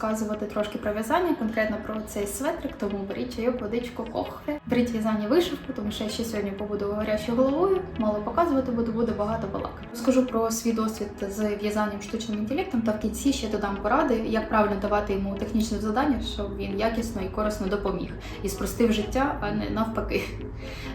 розказувати трошки про в'язання, конкретно про цей светрик, тому беріть чайок, водичку, кохве. Беріть в'язання вишивку, тому що я ще сьогодні побуду гарячою головою, мало показувати буду, буде багато балакати. Скажу про свій досвід з в'язанням штучним інтелектом та в кінці ще додам поради, як правильно давати йому технічне завдання, щоб він якісно і корисно допоміг і спростив життя, а не навпаки.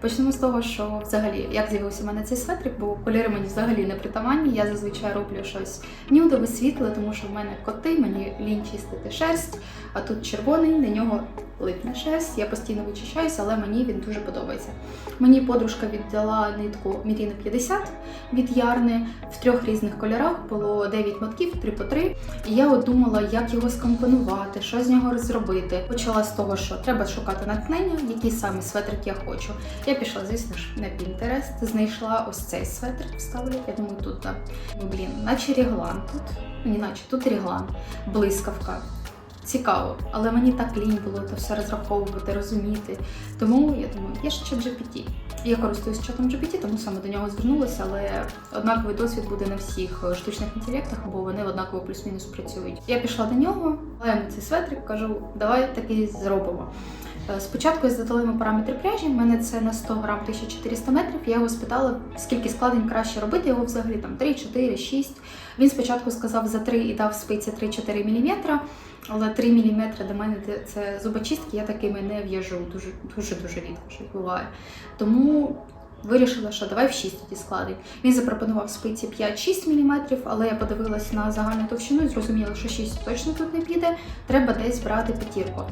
Почнемо з того, що взагалі як з'явився в мене цей светрик, бо кольори мені взагалі не притаманні. Я зазвичай роблю щось нюдове, світле, тому що в мене коти, мені лінь шерсть, а тут червоний, на нього липне шерсть. Я постійно вичищаюся, але мені він дуже подобається. Мені подружка віддала нитку Міріни 50 від Ярни в трьох різних кольорах. Було 9 мотків, 3 по 3. І я от думала, як його скомпонувати, що з нього зробити. Почала з того, що треба шукати натхнення, який саме светрик я хочу. Я пішла, звісно ж, на Pinterest, знайшла ось цей светрик, вставлю. Я думаю, тут так. Блін, наче ріглан тут. Ні, наче тут ріглан, блискавка. Цікаво, але мені так лінь було це все розраховувати, розуміти. Тому я думаю, є ще GPT. Я користуюсь чатом GPT, тому саме до нього звернулася, але однаковий досвід буде на всіх е, штучних інтелектах, бо вони однаково плюс-мінус працюють. Я пішла до нього, але йому цей светрик, кажу, давай такий зробимо. Е, Спочатку я задала йому параметри пряжі, в мене це на 100 грам 1400 метрів. Я його спитала, скільки складень краще робити, його взагалі там 3, 4, 6. Він спочатку сказав за 3 і дав спиці 3-4 мм, але 3 мм для мене це- зубочистки, я такими не в'яжу, дуже дуже дуже рідко що буває. Тому вирішила, що давай в 6 тоді складень. Він запропонував спиці 5-6 мм, але я подивилась на загальну товщину і зрозуміла, що 6 точно тут не піде, треба десь брати п'ятірку.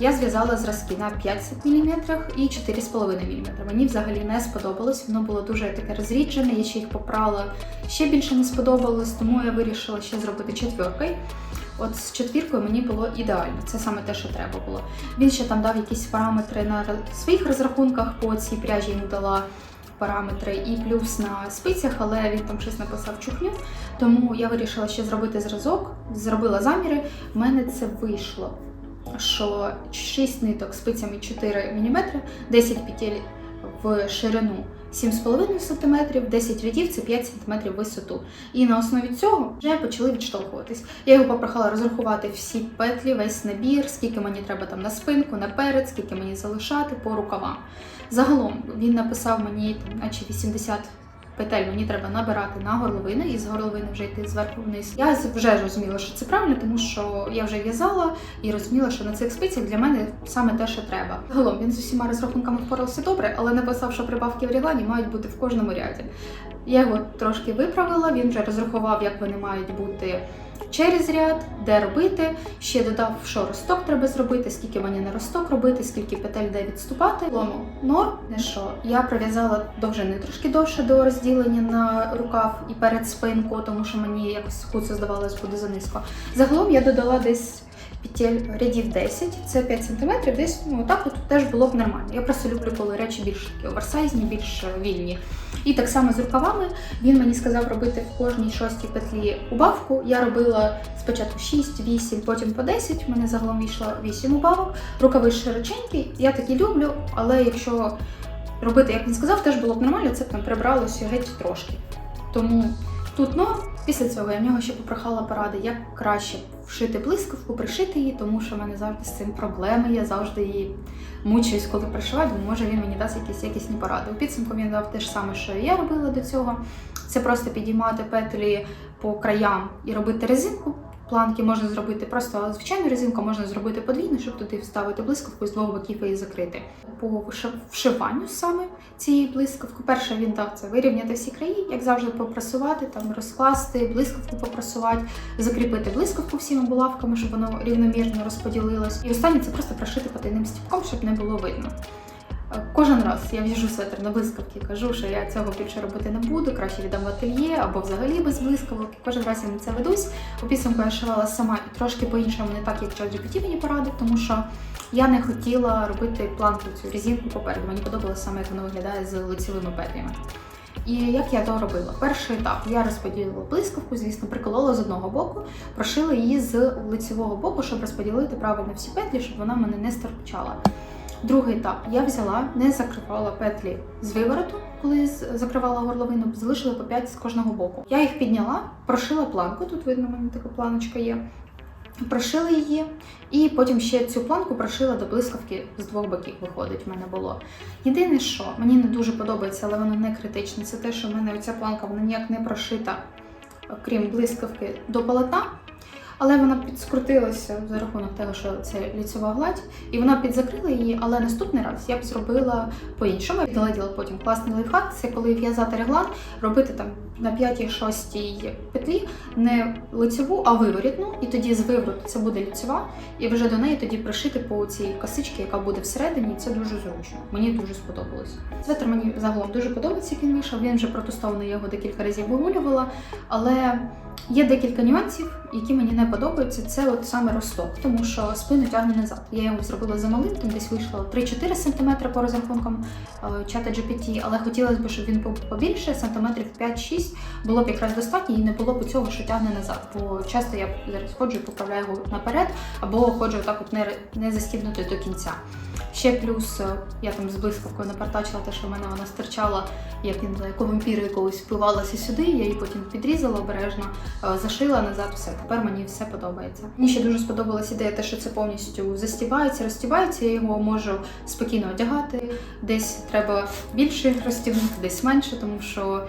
Я зв'язала зразки на 50 мм і 4,5 мм. Мені взагалі не сподобалось, воно було дуже таке розріджене, я ще їх попрала, ще більше не сподобалось, тому я вирішила ще зробити четвіркою. От з четвіркою мені було ідеально, це саме те, що треба було. Він ще там дав якісь параметри на своїх розрахунках по цій пряжі йому дала параметри і плюс на спицях, але він там щось написав чухню. Тому я вирішила ще зробити зразок, зробила заміри. В мене це вийшло, що 6 ниток спицями 4 мм, 10 петель в ширину 7,5 см, 10 рядів це 5 см висоту. І на основі цього вже почали відштовхуватись. Я його попрохала розрахувати всі петлі, весь набір, скільки мені треба там на спинку, наперед, скільки мені залишати по рукавам. Загалом він написав мені, наче 80 петель мені треба набирати на горловини і з горловини вже йти зверху вниз. Я вже розуміла, що це правильно, тому що я вже в'язала і розуміла, що на цих спицях для мене саме те, що треба. Загалом він з усіма розрахунками впорався добре, але написав, що прибавки в рілані мають бути в кожному ряді. Я його трошки виправила, він вже розрахував, як вони мають бути через ряд, де робити. Ще додав, що росток треба зробити, скільки мені на росток робити, скільки петель де відступати. Лому норм, не що. Я пров'язала довжини трошки довше до розділення на рукав і перед спинку, тому що мені якось худце здавалось буде занизько. Загалом я додала десь петель рядів 10, це 5 см, десь ну так от теж було б нормально. Я просто люблю, коли речі більш такі оверсайзні, більш вільні. І так само з рукавами він мені сказав робити в кожній шостій петлі убавку. Я робила спочатку 6, 8, потім по 10. У мене загалом вийшло 8 убавок. Рукави широченькі, я такі люблю, але якщо робити, як він сказав, теж було б нормально, це б там прибралося геть трошки. Тому тут ну, після цього я в нього ще попрохала поради, як краще вшити блискавку, пришити її, тому що в мене завжди з цим проблеми. Я завжди її мучуюсь, коли пришиваю, бо може він мені дасть якісь якісні поради. У підсумку він дав те ж саме, що я робила до цього. Це просто підіймати петлі по краям і робити резинку. Планки можна зробити просто звичайну резинку, можна зробити подвійну, щоб туди вставити блискавку і з двох боків її закрити. По вшиванню саме цієї блискавки. Перше він дав це вирівняти всі краї, як завжди, попрасувати, там розкласти, блискавку попрасувати, закріпити блискавку всіма булавками, щоб воно рівномірно розподілилось. І останнє це просто прошити потайним стіпком, щоб не було видно. Кожен раз я в'яжу светр на блискавки, кажу, що я цього більше робити не буду, краще віддам в ательє або взагалі без блискавок. Кожен раз я на це ведусь. У підсумку я шивала сама і трошки по-іншому, не так, як ChatGPT мені порадив, тому що я не хотіла робити планку цю резинку попереду. Мені подобалося саме, як воно виглядає з лицевими петлями. І як я то робила? Перший етап я розподілила блискавку, звісно, приколола з одного боку, прошила її з лицевого боку, щоб розподілити правильно всі петлі, щоб вона мене не стирчала. Другий етап я взяла, не закривала петлі з вивороту, коли закривала горловину, залишила по 5 з кожного боку. Я їх підняла, прошила планку. Тут видно, в мене така планочка є. Прошили її, і потім ще цю планку прошила до блискавки з двох боків. Виходить, в мене було. Єдине, що мені не дуже подобається, але воно не критичне, це те, що в мене ця планка вона ніяк не прошита, крім блискавки, до полотна. Але вона підскрутилася за рахунок того, що це ліцева гладь, і вона підзакрила її. Але наступний раз я б зробила по-іншому. Відгледіла потім класний лайфхак. Це коли в'язати реглан, робити там на 5-6 петлі не лицеву, а виворітну, і тоді з вивороту це буде ліцева, і вже до неї тоді пришити по цій косичці, яка буде всередині. Це дуже зручно. Мені дуже сподобалось. Светр мені загалом дуже подобається, він вийшов. Він вже протестований я його декілька разів вигулювала, але. Є декілька нюансів, які мені не подобаються. Це от саме росток, тому що спину тягне назад. Я його зробила замалим, там десь вийшло 3-4 см по розрахункам е, чата GPT, але хотілося б, щоб він був побільше, сантиметрів 5-6 було б якраз достатньо і не було б цього, що тягне назад. Бо часто я зараз ходжу і поправляю його наперед, або ходжу отак от не, не застібнути до кінця. Ще плюс е, я там з блискавкою напартачила те, що в мене вона стирчала, як він як у вампіри колись впливалася сюди. Я її потім підрізала обережно, е, зашила назад. Все тепер мені все подобається. Мені ще дуже сподобалась ідея, те, що це повністю застібається, розтібається. Я його можу спокійно одягати. Десь треба більше розтібнути, десь менше, тому що.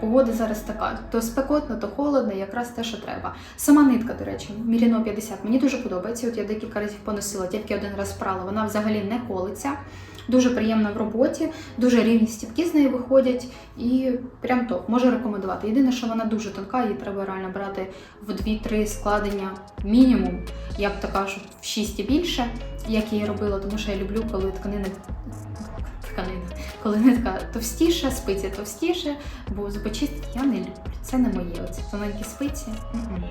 Погода зараз така, то спекотно, то холодно, якраз те, що треба. Сама нитка, до речі, Міріно 50, мені дуже подобається. От я декілька разів поносила, тільки один раз прала. Вона взагалі не колиться, дуже приємна в роботі, дуже рівні стіпки з неї виходять, і прям топ, можу рекомендувати. Єдине, що вона дуже тонка, її треба реально брати в 2-3 складення мінімум. Я б така, що в 6 і більше, як я її робила, тому що я люблю, коли тканини тканина. Коли нитка товстіша, спиці товстіше, бо зубочистки я не люблю. Це не моє. Оці тоненькі спиці. М-м.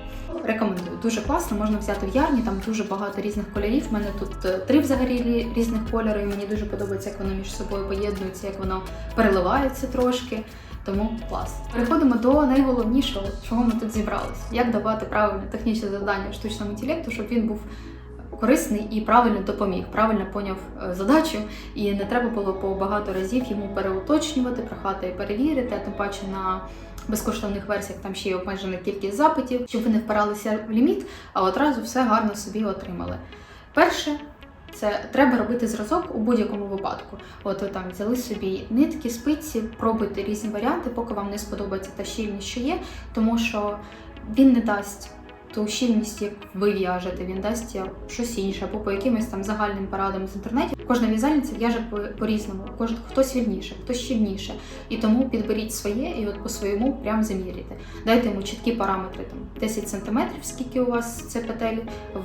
Рекомендую. Дуже класно, можна взяти в ярні, там дуже багато різних кольорів. У мене тут е, три взагалі різних кольори, і мені дуже подобається, як вони між собою поєднуються, як воно переливається трошки. Тому клас. Переходимо до найголовнішого, чого ми тут зібрались. Як давати правильне технічне завдання штучному інтелекту, щоб він був корисний і правильно допоміг, правильно поняв е, задачу, і не треба було по багато разів йому переуточнювати, прохати перевірити, а тим паче на безкоштовних версіях там ще є обмежена кількість запитів, щоб ви не впиралися в ліміт, а одразу все гарно собі отримали. Перше. Це треба робити зразок у будь-якому випадку. От ви там взяли собі нитки, спиці, пробуйте різні варіанти, поки вам не сподобається та щільність, що є, тому що він не дасть ту щільність, як ви в'яжете, він дасть щось інше, або по якимось там загальним порадам з інтернету. Кожна в'язальниця в'яже по- по-різному, кожен хтось вільніше, хтось щільніше. І тому підберіть своє і от по своєму прям заміряйте. Дайте йому чіткі параметри, там 10 см, скільки у вас це петель,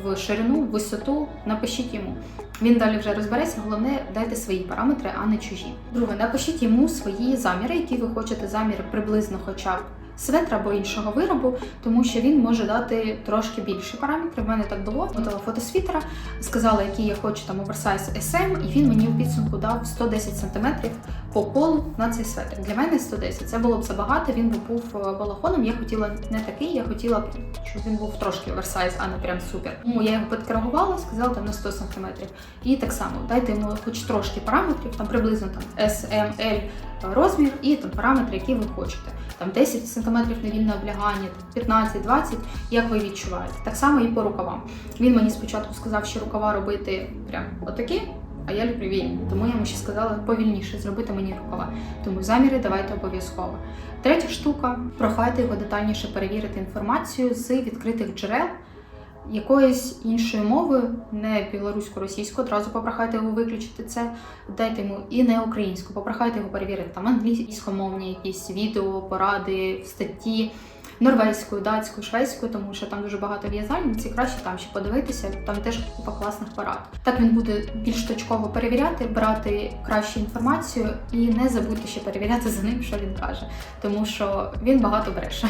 в ширину, в висоту, напишіть йому. Він далі вже розбереться. Головне, дайте свої параметри, а не чужі. Друге, напишіть йому свої заміри, які ви хочете заміри приблизно, хоча б светра або іншого виробу, тому що він може дати трошки більше параметрів. В мене так було. Готова фото світера, сказала, який я хочу там оверсайз SM, і він мені у підсумку дав 110 см по полу на цей светр. Для мене 110. Це було б забагато. Він би був е, балахоном. Я хотіла не такий, я хотіла б, щоб він був трошки оверсайз, а не прям супер. Тому я його підкоригувала, сказала там на 100 см. І так само дайте йому хоч трошки параметрів, там приблизно там S, M, L розмір і там параметри, які ви хочете. Там 10 см невільне облягання, 15-20, як ви відчуваєте. Так само і по рукавам. Він мені спочатку сказав, що рукава робити прям отакі, а я люблю вільні. Тому я йому ще сказала повільніше зробити мені рукава. Тому заміри давайте обов'язково. Третя штука прохайте його детальніше перевірити інформацію з відкритих джерел. Якоїсь іншою мовою, не білорусько-російською, одразу попрохайте його виключити це, дайте йому і не українську, попрохайте його перевірити. Там англійськомовні якісь відео, поради, статті, норвезькою, датською, шведською, тому що там дуже багато в'язальниць, і краще там ще подивитися, там теж купа класних порад. Так він буде більш точково перевіряти, брати кращу інформацію і не забудьте ще перевіряти за ним, що він каже, тому що він багато бреше.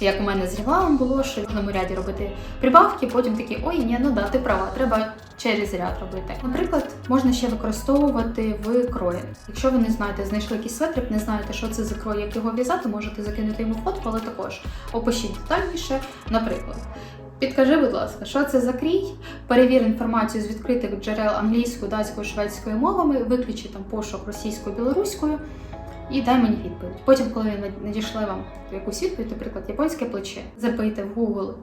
Як у мене з ріглавом було, що в кожному ряді робити прибавки, потім такі ой, ні, ну да, ти права, треба через ряд робити. Наприклад, можна ще використовувати в крої. Якщо ви не знаєте, знайшли якийсь светрик, не знаєте, що це за крой, як його в'язати, можете закинути йому фотку, але також опишіть детальніше. Наприклад, підкажи, будь ласка, що це за крій? Перевір інформацію з відкритих джерел англійською, датською, шведською мовами, виключи там пошук російською, білоруською. І дай мені відповідь. Потім, коли він надійшли вам якусь відповідь, наприклад, японське плече, забийте в Google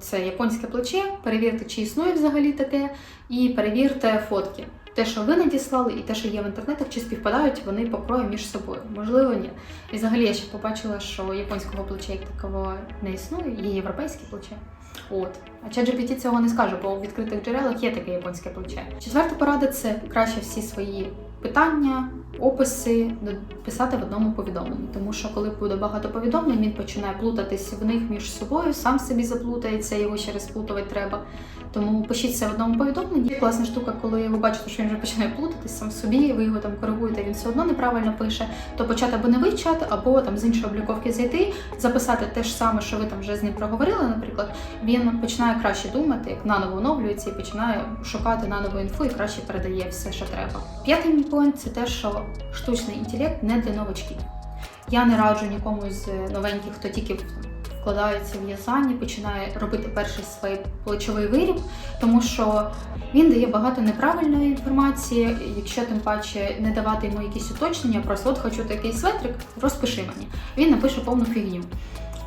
це японське плече, перевірте, чи існує взагалі таке, і перевірте фотки. Те, що ви надіслали, і те, що є в інтернетах, чи співпадають вони по крою між собою. Можливо, ні. І взагалі я ще побачила, що японського плеча як такого не існує, є європейське плече. От. А ChatGPT цього не скаже, бо у відкритих джерелах є таке японське плече. Четверта порада це краще всі свої питання, описи писати в одному повідомленні. Тому що коли буде багато повідомлень, він починає плутатись в них між собою, сам собі заплутається, його ще розплутувати треба. Тому пишіть це в одному повідомленні. Класна штука, коли ви бачите, що він вже починає плутатись сам собі, ви його там коригуєте, він все одно неправильно пише, то почати або новий чат, або там з іншої обліковки зайти, записати те ж саме, що ви там вже з ним проговорили, наприклад, він починає краще думати, як наново оновлюється і починає шукати нанову інфу і краще передає все, що треба. П'ятий мій поінт це те, що штучний інтелект не для новачків. Я не раджу нікому з новеньких, хто тільки вкладається в в'язання, починає робити перший свій плечовий виріб, тому що він дає багато неправильної інформації, якщо тим паче не давати йому якісь уточнення, просто от хочу такий светрик, розпиши мені. Він напише повну фігню.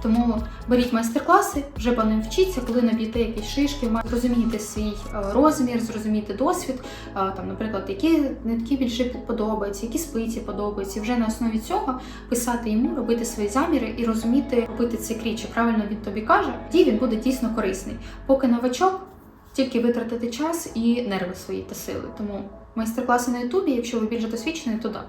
Тому беріть майстер-класи, вже по ним вчіться, коли наб'єте якісь шишки, зрозумієте свій е, розмір, зрозумієте досвід, е, там, наприклад, які нитки більше подобаються, які спиці подобаються. Вже на основі цього писати йому, робити свої заміри і розуміти, робити цей крій, чи правильно він тобі каже, тоді він буде дійсно корисний. Поки новачок, тільки витратити час і нерви свої та сили. Тому майстер-класи на Ютубі, якщо ви більш досвідчений, то да.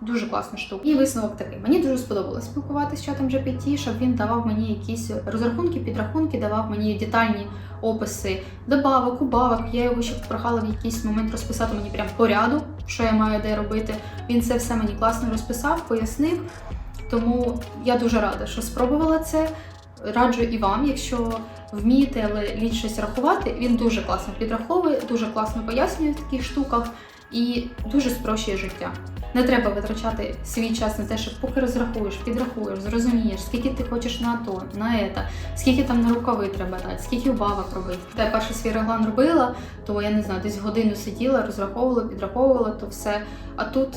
Дуже класна штука. І висновок такий. Мені дуже сподобалось спілкуватися з чатом GPT, щоб він давав мені якісь розрахунки, підрахунки, давав мені детальні описи добавок, убавок. Я його ще попрохала в якийсь момент розписати мені прям по ряду, що я маю де робити. Він це все мені класно розписав, пояснив. Тому я дуже рада, що спробувала це. Раджу і вам, якщо вмієте, але лінь щось рахувати, він дуже класно підраховує, дуже класно пояснює в таких штуках і дуже спрощує життя. Не треба витрачати свій час на те, що поки розрахуєш, підрахуєш, зрозумієш, скільки ти хочеш на то, на ета, скільки там на рукави треба дати, скільки убавок робити. Та я перший свій реглан робила, то я не знаю, десь годину сиділа, розраховувала, підраховувала то все. А тут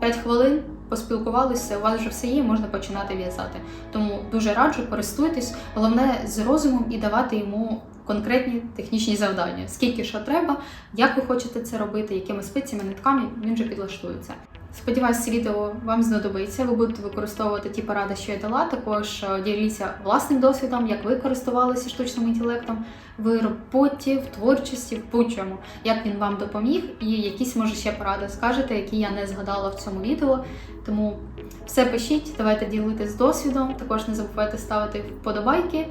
5 хвилин поспілкувалися, у вас вже все є, можна починати в'язати. Тому дуже раджу, користуйтесь. Головне з розумом і давати йому конкретні технічні завдання. Скільки що треба, як ви хочете це робити, якими спицями, нитками, він вже підлаштується. Сподіваюсь, це відео вам знадобиться. Ви будете використовувати ті поради, що я дала. Також е, діліться власним досвідом, як ви користувалися штучним інтелектом в роботі, в творчості, в будь-чому, як він вам допоміг, і якісь може ще поради скажете, які я не згадала в цьому відео. Тому все пишіть, давайте ділитись досвідом. Також не забувайте ставити вподобайки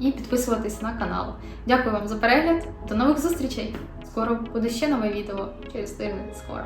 і підписуватись на канал. Дякую вам за перегляд. До нових зустрічей! Скоро буде ще нове відео через тиждень. Скоро.